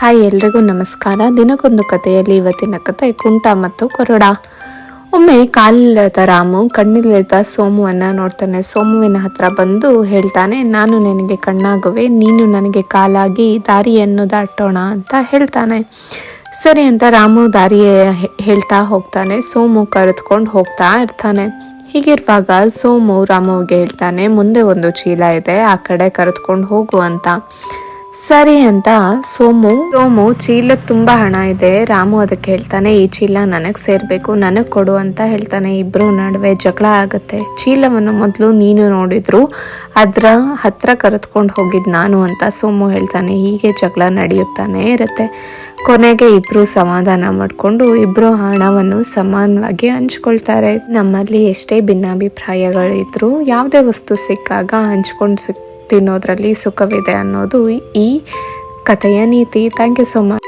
Hi ಎಲ್ರಿಗೂ ನಮಸ್ಕಾರ. ದಿನಕ್ಕೊಂದು ಕಥೆಯಲ್ಲಿ ಇವತ್ತಿನ ಕತೆ ಕುಂಟ ಮತ್ತು ಕೊರಡ. ಒಮ್ಮೆ ಕಾಲಿಲ್ಲದ ರಾಮು, ಕಣ್ಣಿಲ್ಲದ ಸೋಮುವನ್ನ ನೋಡ್ತಾನೆ. ಸೋಮುವಿನ ಹತ್ರ ಬಂದು ಹೇಳ್ತಾನೆ, ನಾನು ನಿನಗೆ ಕಣ್ಣಾಗುವೆ, ನೀನು ನನಗೆ ಕಾಲಾಗಿ ದಾರಿಯನ್ನು ದಾಟೋಣ ಅಂತ ಹೇಳ್ತಾನೆ. ಸರಿ ಅಂತ ರಾಮು ದಾರಿಯ ಹೇಳ್ತಾ ಹೋಗ್ತಾನೆ. ಸೋಮು ಕರೆದುಕೊಂಡು ಹೋಗ್ತಾ ಇರ್ತಾನೆ. ಹೀಗಿರುವಾಗ ಸೋಮು ರಾಮುವಿಗೆ ಹೇಳ್ತಾನೆ, ಮುಂದೆ ಒಂದು ಚೀಲ ಇದೆ, ಆ ಕಡೆ ಕರೆದುಕೊಂಡು ಹೋಗು ಅಂತ. ಸರಿ ಅಂತ ಸೋಮು. ಸೋಮು ಚೀಲಕ್ಕೆ ತುಂಬಾ ಹಣ ಇದೆ. ರಾಮು ಅದಕ್ಕೆ ಹೇಳ್ತಾನೆ, ಈ ಚೀಲ ನನಗ್ ಸೇರ್ಬೇಕು, ನನಗ್ ಕೊಡು ಅಂತ ಹೇಳ್ತಾನೆ. ಇಬ್ರು ನಡುವೆ ಜಗಳ ಆಗುತ್ತೆ. ಚೀಲವನ್ನು ಮೊದಲು ನೀನು ನೋಡಿದ್ರು, ಅದ್ರ ಹತ್ರ ಕರೆದುಕೊಂಡು ಹೋಗಿದ್ ನಾನು ಅಂತ ಸೋಮು ಹೇಳ್ತಾನೆ. ಹೀಗೆ ಜಗಳ ನಡೆಯುತ್ತಾನೆ ಇರುತ್ತೆ. ಕೊನೆಗೆ ಇಬ್ರು ಸಮಾಧಾನ ಮಾಡಿಕೊಂಡು, ಇಬ್ರು ಹಣವನ್ನು ಸಮಾನವಾಗಿ ಹಂಚ್ಕೊಳ್ತಾರೆ. ನಮ್ಮಲ್ಲಿ ಎಷ್ಟೇ ಭಿನ್ನಾಭಿಪ್ರಾಯಗಳಿದ್ರು, ಯಾವುದೇ ವಸ್ತು ಸಿಕ್ಕಾಗ ಹಂಚ್ಕೊಂಡು ಸಿಕ್ ತಿನ್ನೋದ್ರಲ್ಲಿ ಸುಖವಿದೆ ಅನ್ನೋದು ಈ ಕಥೆಯ ನೀತಿ. Thank you so much